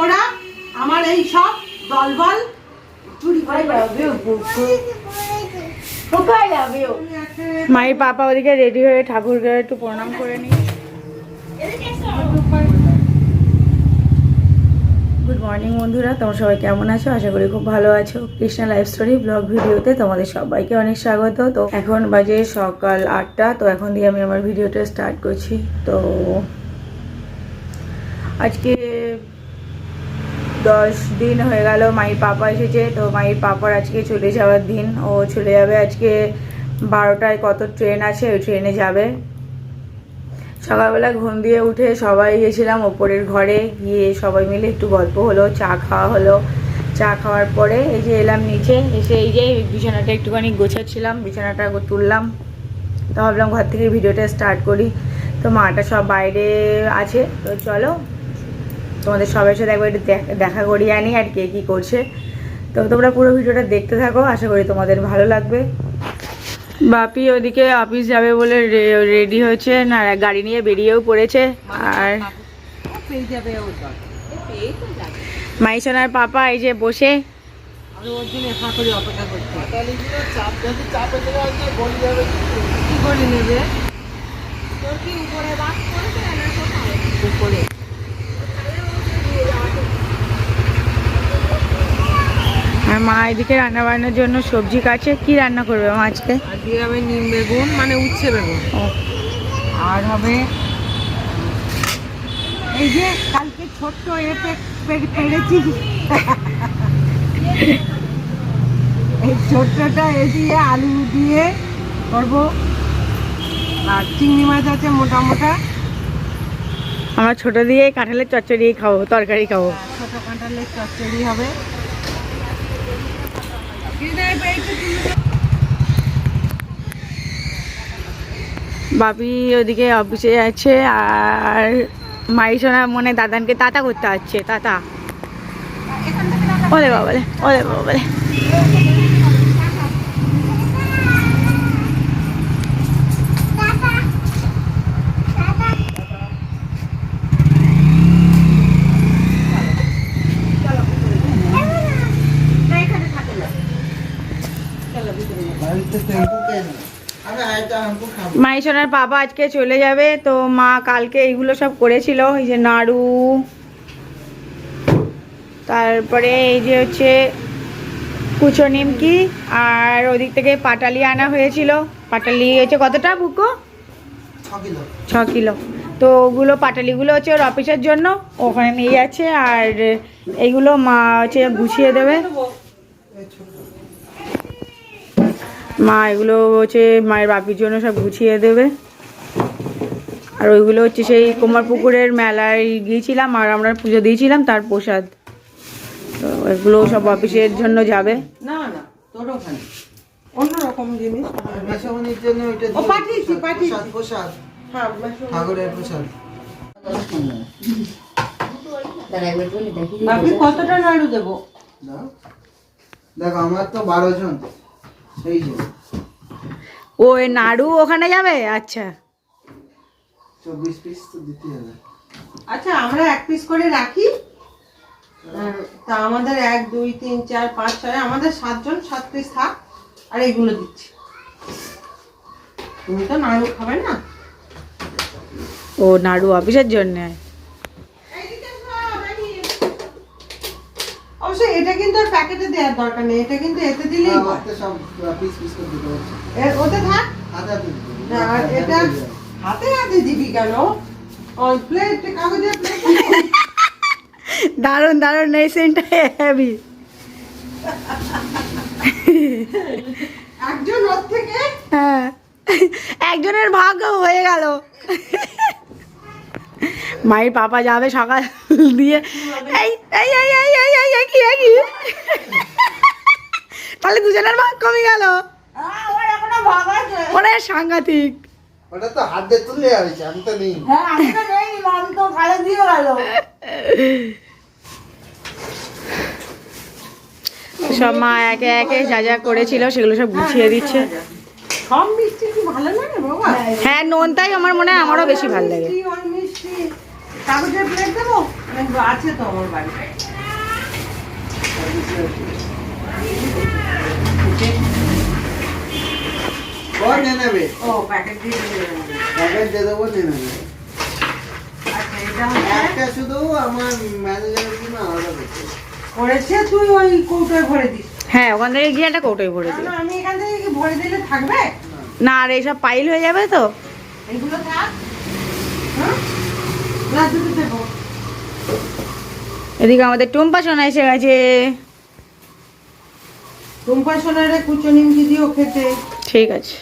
করা আমার এই সব দলবল চুরি করে মায়ের পাপা ওদিকে রেডি হয়ে ঠাকুরকে একটু প্রণাম করে নি গুড মর্নিং বন্ধুরা। তোমরা সবাই কেমন আছো? আশা করি খুব ভালো আছো। কৃষ্ণা লাইফ স্টোরি ব্লগ ভিডিওতে তোমাদের সবাইকে অনেক স্বাগত। তো এখন বাজে সকাল আটটা। তো এখন দিয়ে আমি আমার ভিডিওটা স্টার্ট করছি। তো আজকে দশ দিন হয়ে গেল, মায়ের পাপা এসেছে। তো মায়ের পাপার আজকে চলে যাওয়ার দিন। ও চলে যাবে আজকে বারোটায়। কত ট্রেন আছে, ওই ট্রেনে যাবে। সকালবেলা ঘুম দিয়ে উঠে সবাই গেছিলাম ওপরের ঘরে। গিয়ে সবাই মিলে একটু গল্প হলো, চা খাওয়া হলো। চা খাওয়ার পরে এই যে এলাম নিচে, এসে এই যে বিছানাটা একটুখানি গোছাচ্ছিলাম, বিছানাটা তুললাম। তো ভাবলাম ঘর থেকে ভিডিওটা স্টার্ট করি। তো মাটা সব বাইরে আছে। তো চলো তোমাদের সবার সাথে একবার একটু দেখ- দেখা করিয়ে আনি আর কে কী করছে। তো তোমরা পুরো ভিডিওটা দেখতে থাকো আশা করি তোমাদের ভালো লাগবে। বাপি ওদিকে অফিস যাবে বলে রেডি হয়েছে না গাড়ি নিয়ে বেরিয়েও পড়েছে আর। মাইসোনার পাপা এই যে বসে। আমি ওর জন্য একা করে অপেক্ষা করছি কি করে নেবে তোর কি উপরে বাস করেছে না কোথায় উপরে আর মা এদিকে রান্না বান্নার জন্য সবজি কাটছে। কি রান্না করবে মা আজকে? আজকে হবে নিম বেগুন মানে উচ্ছে বেগুন। আর হবে এই যে কালকে ছোট্ট এ পে- পে- পেরেছি। এই ছোট্টটা এ দিয়ে আলু দিয়ে করব। আর চিংড়ি মাছ আছে মোটা মোটা আমরা ছোট দিয়ে কাঁঠালের চচ্চড়ি খাব তরকারি খাব। ছোট কাঁঠালের চচ্চড়ি হবে। বাপি ওদিকে অফিসে আছে আর মাইসোনা মনে দাদানকে তাতা করতে হচ্ছে তাতা। ওরে বাবা ওরে বাবালে। মাইসোনার বাবা আজকে চলে যাবে তো মা কালকে এইগুলো সব করেছিল এই যে নাড়ু তারপরে এই যে হচ্ছে কুচো নিমকি আর ওদিক থেকে পাটালি আনা হয়েছিল। পাটালি হচ্ছে কতটা বুকো? ছ কিলো। তো ওগুলো পাটালিগুলো হচ্ছে ওর অফিসের জন্য ওখানে নিয়ে যাচ্ছে আর এইগুলো মা হচ্ছে গুছিয়ে দেবে। মা এগুলো হচ্ছে মায়ের বাপির জন্য সব গুছিয়ে দেবে। আর ওইগুলো হচ্ছে সেই কুমার পুকুরের মেলায় গিয়েছিলাম আর আমরা পুজো দিয়েছিলাম তার প্রসাদ। তো এগুলো সব অফিসের জন্য যাবে। না না তোর ওখানে। অন্যরকম জিনিস। জন্য ও, পাঠিয়েছি, পাঠিয়েছি। প্রসাদ। হ্যাঁ ঠাকুরের প্রসাদ। কতটা নাড়ু দেবো? দাও দেখো আমার তো বারো জন। ও এ নাড়ু ওখানে যাবে? আচ্ছা। চব্বিশ পিস তো দিতে হবে। আচ্ছা আমরা এক পিস করে রাখি। তা আমাদের এক দুই তিন চার পাঁচ ছয় আমাদের সাতজন সাত পিস থাক। আর এইগুলো দিচ্ছি। তুমি তো নাড়ু খাবে না? ও নাড়ু অফিসের জন্য? অবশ্যই এটা কিন্তু আর প্যাকেটে দেওয়ার দরকার নেই এটা কিন্তু এতে দিলেই হয়। আমার সব পিস পিস করে দিতে হচ্ছে। ওতে থাক। হাতে হাতে না, আর এটা হাতে হাতে দিবি কেন? প্লেট কাগজের প্লেট দারুণ দারুণ এই সেন্টটা হেভি একজন ওর থেকে হ্যাঁ। একজনের ভাগ্য হয়ে গেল। মায়ের পাপা যাবে সকাল দিয়ে। এই এই এই এই এই এই এই, কি কি? তাহলে দুজনের ভাগ কমে গেল। ওরা সাংঘাতিক। ওটা তো হাত দিয়ে তুললে হয়েছে আমি তো নেই। হ্যাঁ আমি তো নেই আমি তো ভালো দিয়ে গেল। সব মা একে একে যা যা করেছিল সেগুলো সব গুছিয়ে দিচ্ছে। সব মিষ্টি কি ভালো লাগে বাবা? হ্যাঁ নোনতাই আমার মনে হয় আমারও বেশি ভালো লাগে। কাগজের প্লেট দেবো? আছে তো আমার বাড়িতে। ও নিয়ে নেবে। ও প্যাকেট দিয়ে প্যাকেট দিয়ে দেবো নিয়ে নেবে। আচ্ছা এটা হচ্ছে একটা শুধু আমার ম্যানেজারের জন্য আলাদা করতে করেছে তুই ওই কৌটোয় ভরে দিস। হ্যাঁ ওখান থেকে গিয়ে একটা কৌটোয় ভরে দিই আমি এখান থেকে ভরে দিলে থাকবে? না আর এইসব পাইল হয়ে যাবে তো? এগুলো থাক। হ্যাঁ এদিকে আমাদের টুম্পা সোনা এসে গেছে। টুম্পা সোনারে কুচো নিমকি দিও খেতে। ঠিক আছে।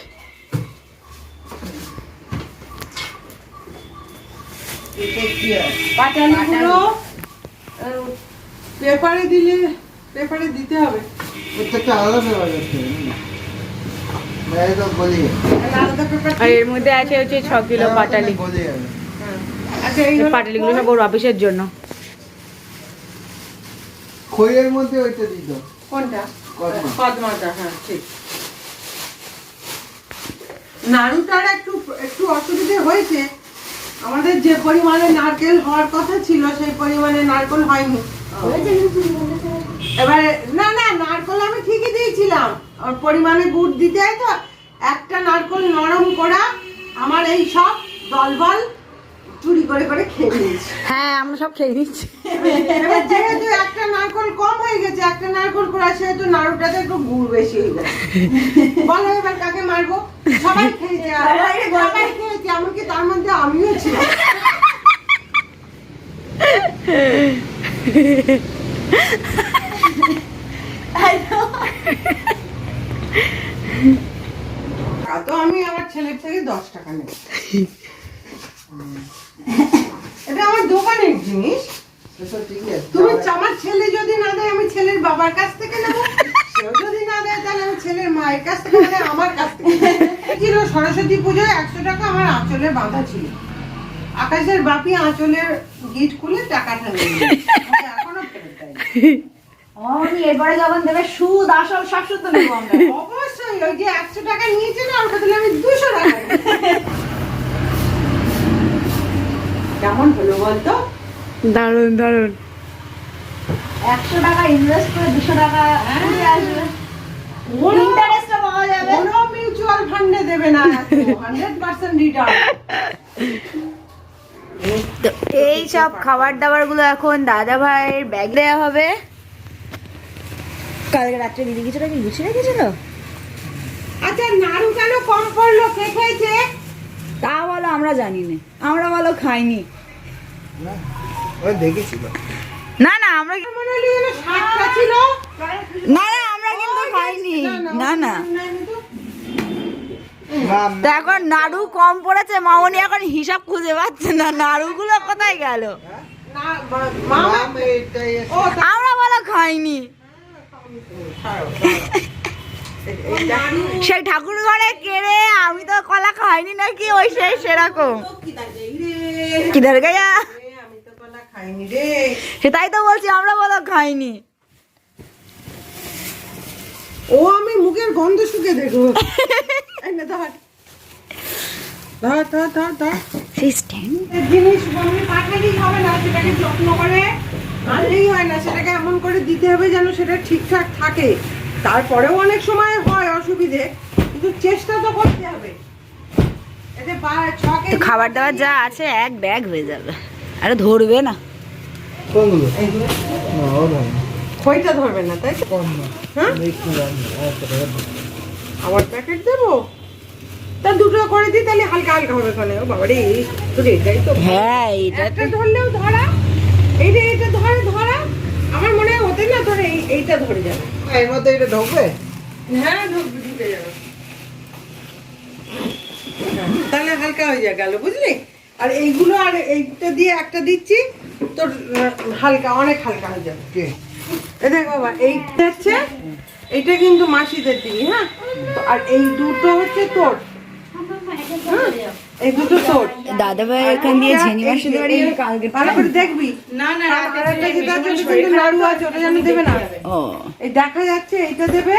পাটালিগুলো পেপারে দিলে পেপারে দিতে হবে। প্রত্যেকটা আলাদা করতে এর মধ্যে আছে হচ্ছে ছ কিলো পাটালি গলি যাবে আচ্ছা এই এইগুলো পাটালিগুলো সব ওর অফিসের জন্য। খইয়ের মধ্যে ওইটা কোনটা। কদমাটা হ্যাঁ ঠিক। নাড়ুটার একটু একটু অসুবিধে হয়েছে। আমাদের যে পরিমাণে নারকেল হওয়ার কথা ছিল সেই পরিমাণে নারকেল হয়নি। এবারে না না নারকেল আমি ঠিকই দিয়েছিলাম। আর পরিমাণে গুড় দিতে হয় তো একটা নারকেল নরম করা আমার এই সব দলবল চুরি করে করে খেয়ে নিয়েছি। হ্যাঁ আমরা সব খেয়ে নিচ্ছি এবার যেহেতু একটা নারকল কম হয়ে গেছে একটা নারকল করা সেহেতু নাড়ুটাতে একটু গুড় বেশি হয়ে গেছে। বলো এবার কাকে মারবো? সবাই খেয়েছে সবাই খেয়েছে। এমনকি তার মধ্যে আমিও ছিলাম। তো আমি আমার ছেলের থেকে দশ টাকা নেব। এটা আমার দোকানের জিনিস। তুমি আমার ছেলে যদি না দেয় আমি ছেলের বাবার কাছ থেকে নেব। যদি না দেয় তাহলে আমি ছেলের মায়ের কাছ থেকে নেব, আমার কাছ থেকে ছিল সরস্বতী পুজোয় একশো টাকা আমার আঁচলে বাঁধা ছিল। আকাশের বাপি আঁচলের গিট খুলে টাকাটা নিয়ে এখনও ফেরত। অমনি এবারে যখন দেবে সুদ আসল সব সুদ তো নেব আমরা। অবশ্যই ওই যে একশো টাকা নিয়েছে না ওর বদলে আমি দুশো টাকা। কেমন হলো বলতো? দারুণ দারুণ। একশো টাকা ইনভেস্ট করে দুশো টাকা আসবে। ইন্টারেস্টটা পাওয়া যাবে। কোনো মিউচুয়াল ফান্ডে দেবে না। হান্ড্রেড পার্সেন্ট রিটার্ন তো এই সব খাবার দাবারগুলো এখন দাদা ভাইয়ের ব্যাগ দেওয়া হবে। কালকে রাত্রে দিদি কিছুটা কি গুছিয়ে রেখেছিল? আচ্ছা নাড়ু কেন কম পড়ল কে খেয়েছে? তা বলো আমরা জানি না। আমরা বলো খাইনি। না না না আমরা মনে না না আমরা কিন্তু খাইনি। না না। তো। এখন নাড়ু কম পড়েছে মামনি এখন হিসাব খুঁজে পাচ্ছে না নাড়ুগুলো কোথায় গেল? আমরা বলো খাইনি। নাড়ু সেই ঠাকুর ঘরে কেড়ে আমি তো কলা খাইনি নাকি? ওই সেই সেরকম। কিধার গায়া এ, তো সেটাই বলছি আমরা বলো খাইনি। ও আমি মুখের গন্ধ শুকে দেখব। জিনিস পাঠালেই হবে না যত্ন করে আনলেই হয় না সেটাকে এমন করে দিতে হবে যেন সেটা ঠিকঠাক থাকে। তারপরেও অনেক সময় হয় অসুবিধে কিন্তু চেষ্টা তো করতে হবে। এতে তো খাবার দাবার যা আছে এক ব্যাগ হয়ে যাবে। আরে ধরবে না। কোনগুলো? এইগুলো না খইটা ধরবে না তাই তো? হ্যাঁ। আবার প্যাকেট দেবো? তা দুটো করে দিই তাহলে হালকা হালকা হবে ওখানে ও বাবা রে তোর এটাই তো হ্যাঁ এটা ধরলেও ধরা। এইটা এইটা ধরে ধরা। আমার মনে হয় ওতে না ধরে এই- এইটা ধরে যাবে। এর মধ্যে এটা ঢোকবে? হ্যাঁ ঢুকবে ঢুকে যাবে। তাহলে হালকা হয়ে যা গেল বুঝলি? আর এইগুলো আর এইটা দিয়ে একটা দিচ্ছি তোর হালকা অনেক হালকা হয়ে যাবে। কে? দেখ বাবা এইটা হচ্ছে এইটা কিন্তু মাসিদের দিবি হ্যাঁ? আর এই দুটো হচ্ছে তোর। হ্যাঁ? এই দুটো তোর দাদা ভাই এখান দিয়ে ঝেনি মাসির বাড়ি কালকে ভালো দেখবি। না না আরেকটা যেটা আছে কিন্তু নাড়ু আছে ওটা যেন দেবে না। ও। এই দেখা যাচ্ছে এইটা দেবে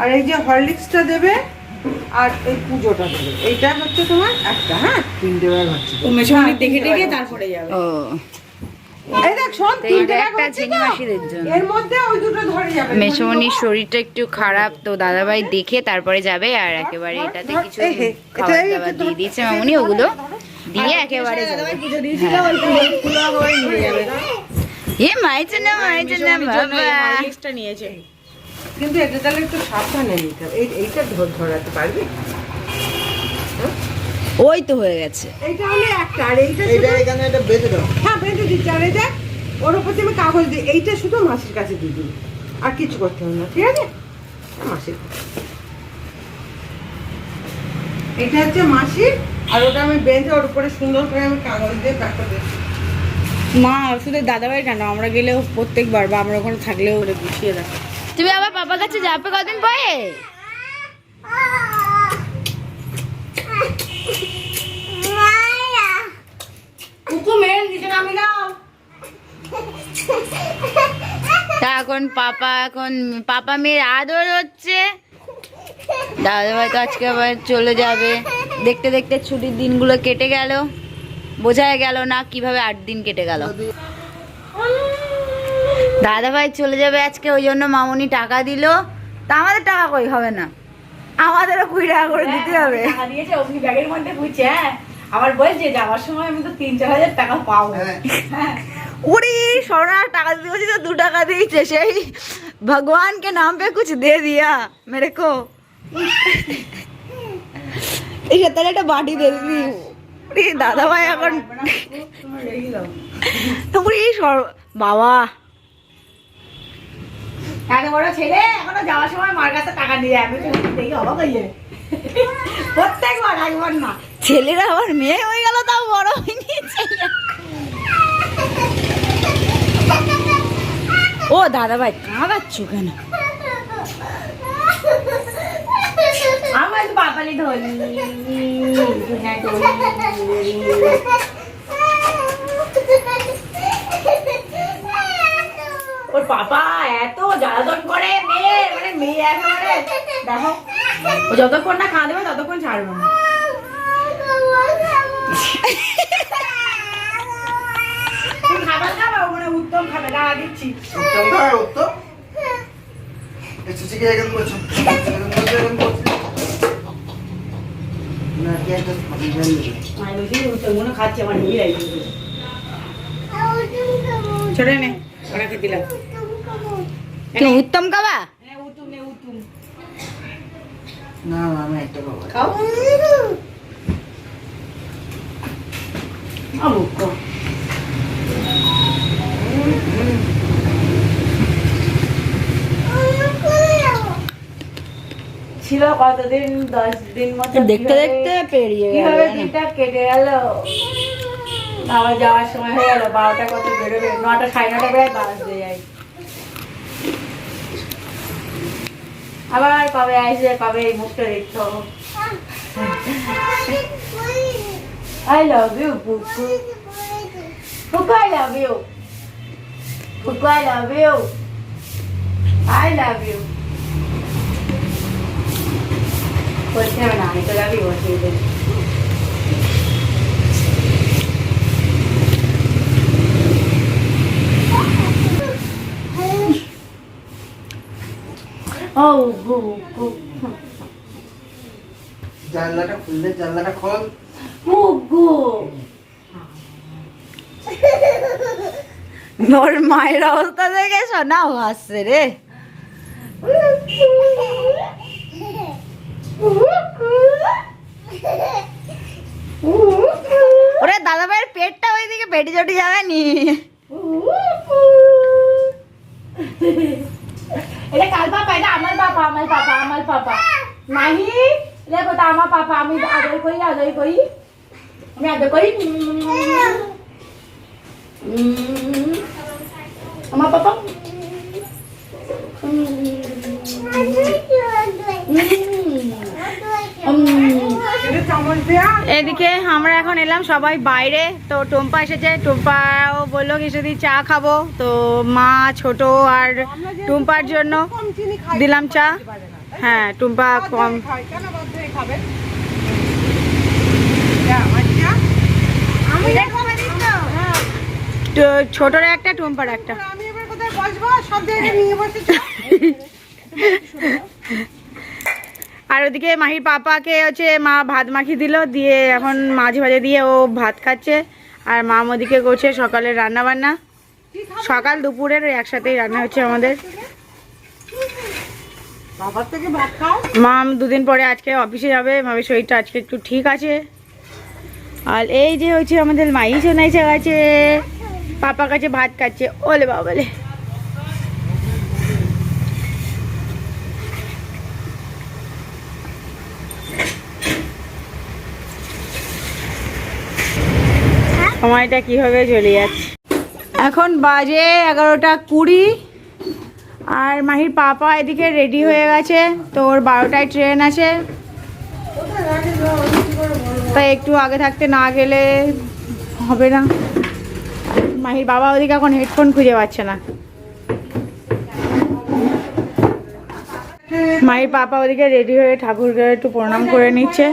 আর এই যে হরলিক্সটা দেবে আর এই পুজোটা দেবে। এইটা হচ্ছে তোমার একটা হ্যাঁ? তিনটে ব্যাগ হচ্ছে। দেখে দেখে তারপরে যাবে। ও। এই দেখ শোন তিনটে একটা হচ্ছে মাসিদের জন্য। এর মধ্যে ওই দুটো ধরে যাবে মেসমনির শরীরটা একটু খারাপ তো দাদাভাই দেখে তারপরে যাবে আর একেবারে এটাতে কিছু খাবার দাবার দিয়ে দিয়েছে মামুনি ওগুলো। দিয়ে একেবারে এ মায়ের জন্য মায়ের জন্য বাবা। নিয়েছে কিন্তু এটা তাহলে একটু সাবধানে নিতে হবে। এইটা ধরাতে পারবি? ওই তো হয়ে গেছে। এইটা হলে একটা আর এইটা এইটা এখানে এটা বেঁধে দাও। হ্যাঁ বেঁধে দিচ্ছি। আর এটা ওর উপর আমি কাগজ দিই। এইটা শুধু মাসির কাছে দিয়ে দিই। আর কিছু করতে হবে না ঠিক আছে? মাসির এটা হচ্ছে মাসির আর ওটা আমি বেঁধে ওর উপরে সুন্দর করে আমি কাগজ দিয়ে প্যাক করে দিচ্ছি। মা শুধু দাদাভাই কেন? আমরা গেলেও প্রত্যেকবার বা আমরা ওখানে থাকলেও ওটা গুছিয়ে রাখি। তুমি আবার পাপার কাছে যাবে কদিন পরে তা এখন পাপা এখন পাপা মেয়ের আদর হচ্ছে। দাদাভাই তো আজকে আবার চলে যাবে। দেখতে দেখতে ছুটির দিনগুলো কেটে গেল। বোঝাই গেল না কীভাবে আট দিন কেটে গেল। দাদাভাই চলে যাবে আজকে ওই জন্য মামুনি টাকা দিল। তা আমাদের টাকা কই? হবে না। আমাদেরও কুড়ি টাকা করে দিতে হবে। দিয়েছে অমনি ব্যাগের মধ্যে হ্যাঁ। আবার বলছে যাওয়ার সময় আমি তো তিন চার হাজার টাকা পাবো। হ্যাঁ। उड़ी सोना टाका दी मुझे तो दो टाका दी जैसे ही भगवान के नाम पे कुछ दे दिया मेरे को इसे तरह একটা বাটি দিয়ে দিবি উড়ি দাদা ভাই এখন উড়ি সর বাবা এত বড় ছেলে এখনো যাওয়ার সময় মার কাছে টাকা নিয়ে আমি তো দেখি অবাক হয়ে যাবে প্রত্যেকবার একবার না ছেলেরা আবার মেয়ে হয়ে গেল তাও বড় হয়নি ছেলে ও দাদা ভাই কাঁদাচ্ছ কেন? আমার ওর পাপা এত করে, মেয়ে মানে মেয়ে দেখো। ও যতক্ষণ না খাওয়া দেবে ততক্ষণ ছাড়বে না। খাবার খাবা? ও মানে উত্তম খাবে। না দিচ্ছি। উত্তম খাবে উত্তম? একটু শিখে এখন করছ। না কি একটা। উত্তম মনে খাচ্ছে আমার নিয়ে রাখি ছোড়ে নে ওরা দিলাম। উত্তম কাবা হ্যাঁ উত্তম নে উত্তম। না না, আমি একটা খাব খাও। আবু কো ছিল কতদিন দশ দিন মতো দেখতে দেখতে পেরিয়ে কীভাবে দিনটা কেটে গেল? আবার যাওয়ার সময় হয়ে গেল বারোটা কত বেরোবে? নটা সাড়ে নটা প্রায় বাজতে যায়। আবার কবে আসবে কবে এই মুখটা দেখতে হব? I love you Puku Puku I love you Puku I love you I love you না ও জানলাটা জানলাটা ওর মায়ের অবস্থা দেখে শোনাও হাসছে রে। ওরে দাদা ভাইয়ের পেটটা ওইদিকে পেটে চটে যাবে নি এটা কাল পাপা এটা আমার পাপা আমার পাপা আমার পাপা। নাহি দেখো এটা আমার পাপা আমি আদর করি আদর করি। আমি আদর করি। আমার পাপা। এদিকে আমরা এখন এলাম সবাই বাইরে। তো টম্পা এসেছে। টম্পাও বলল কিছু কিছুদিন চা খাব। তো মা ছোট আর টুম্পার জন্য দিলাম চা। হ্যাঁ টুম্পা কম। ছোটর একটা টুম্পার একটা। আমি এবার কোথায় বসবো? সব জায়গায় নিয়ে বসেছি আর ওদিকে মাহির পাপাকে হচ্ছে মা ভাত মাখিয়ে দিল দিয়ে এখন মাছ ভাজা দিয়ে ও ভাত খাচ্ছে। আর মা ওদিকে করছে সকালের রান্না বান্না সকাল দুপুরের একসাথেই রান্না হচ্ছে আমাদের। মাম দুদিন পরে আজকে অফিসে যাবে মামের শরীরটা আজকে একটু ঠিক আছে। আর এই যে হচ্ছে আমাদের মাই শোনাইছে গেছে পাপা কাছে ভাত খাচ্ছে ওলে বাবালে সময়টা কীভাবে চলে যাচ্ছে। এখন বাজে এগারোটা কুড়ি আর মাহির পাপা এদিকে রেডি হয়ে গেছে, তো ওর বারোটায় ট্রেন আছে? তাই একটু আগে থাকতে না গেলে হবে না। মাহির বাবা ওদিকে এখন হেডফোন খুঁজে পাচ্ছে না। মাহির পাপা ওদিকে রেডি হয়ে ঠাকুরকে একটু প্রণাম করে নিচ্ছে।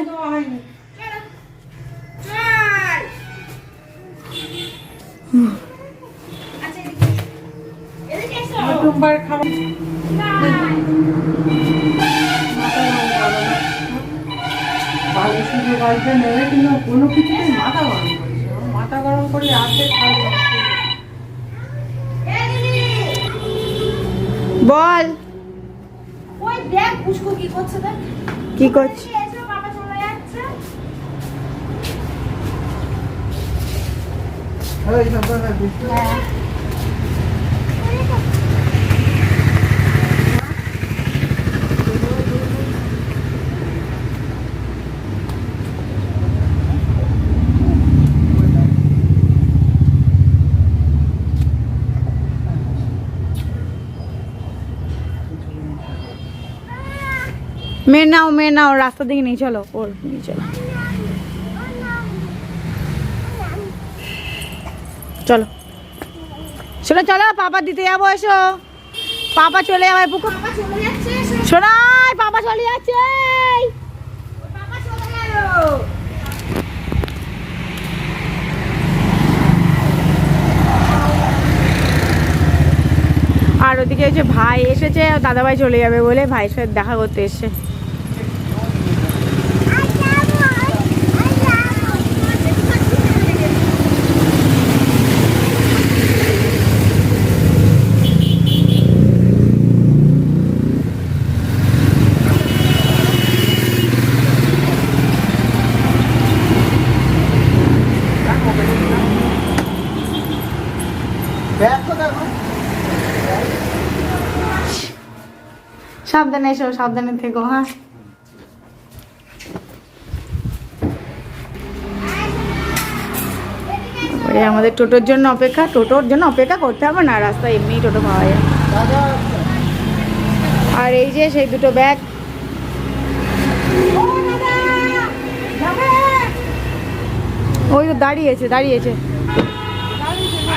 করছে দেখ? কি করছিস এসে মেয়ে নাও মেয়ে নাও রাস্তা দিকে নিয়ে চলো। ওর নিয়ে চলো। চলো। চলো চলো পাপা দিতে যাব এসো। পাপা চলে যাবে পুকুর শোনাই পাপা চলে যাচ্ছে আর ওদিকে হচ্ছে ভাই এসেছে দাদাভাই চলে যাবে বলে ভাইয়ের সাথে দেখা করতে এসছে ব্যাগ তো দেখো সাবধানে এসো সাবধানে থেকো হ্যাঁ। আমাদের টোটোর জন্য অপেক্ষা টোটোর জন্য অপেক্ষা করতে হবে না রাস্তায় এমনি টোটো পাওয়া যায়। আর এই যে সেই দুটো ব্যাগ। ওই তো দাঁড়িয়েছে দাঁড়িয়েছে।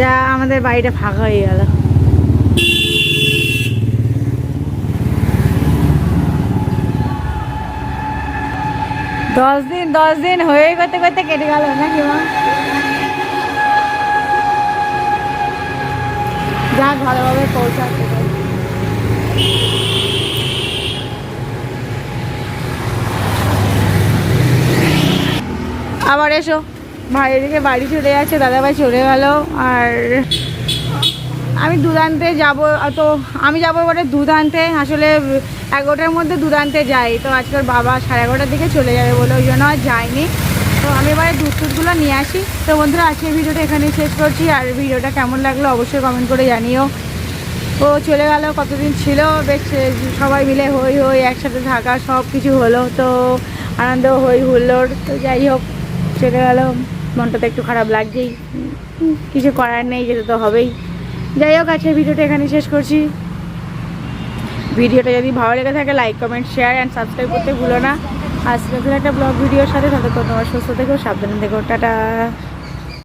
যা, আমাদের বাড়িটা ফাঁকা হয়ে গেল। দশ দিন দশ দিন হয়ে করতে করতে কেটে গেল, নাকি মা? যাক ভালোভাবে পৌঁছাতে। আবার এসো। ভাই এদিকে বাড়ি চলে যাচ্ছে, দাদাভাই চলে গেল। আর আমি দুধ আনতে যাব তো আমি যাব এবারে দুধ আনতে আসলে এগারোটার মধ্যে দুধ আনতে যাই। তো আজকের বাবা সাড়ে এগারোটার দিকে চলে যাবে বলে ওই জন্য আর যাইনি তো আমি এবারে দুধ টুধগুলো নিয়ে আসি। তো বন্ধুরা আজকের ভিডিওটা এখানে শেষ করছি। আর ভিডিওটা কেমন লাগল অবশ্যই কমেন্ট করে জানিও। ও চলে গেল, কতদিন ছিল? বেশ, সবাই মিলে হই হই একসাথে থাকা সব কিছু হলো। তো আনন্দ, হই হুল্লোড়। তো যাই হোক, চলে গেল। মনটা তো একটু খারাপ লাগছেই। কিছু করার নেই, যেতে তো হবেই। যাই হোক, আজকের ভিডিওটা এখানে শেষ করছি। ভিডিওটা যদি ভালো লেগে থাকে like comment share and subscribe করতে ভুলো না। আজকে একটা ব্লগ ভিডিওর সাথে ততক্ষণ তোমার সুস্থ থেকেও সাবধানে থেকো। টাটা।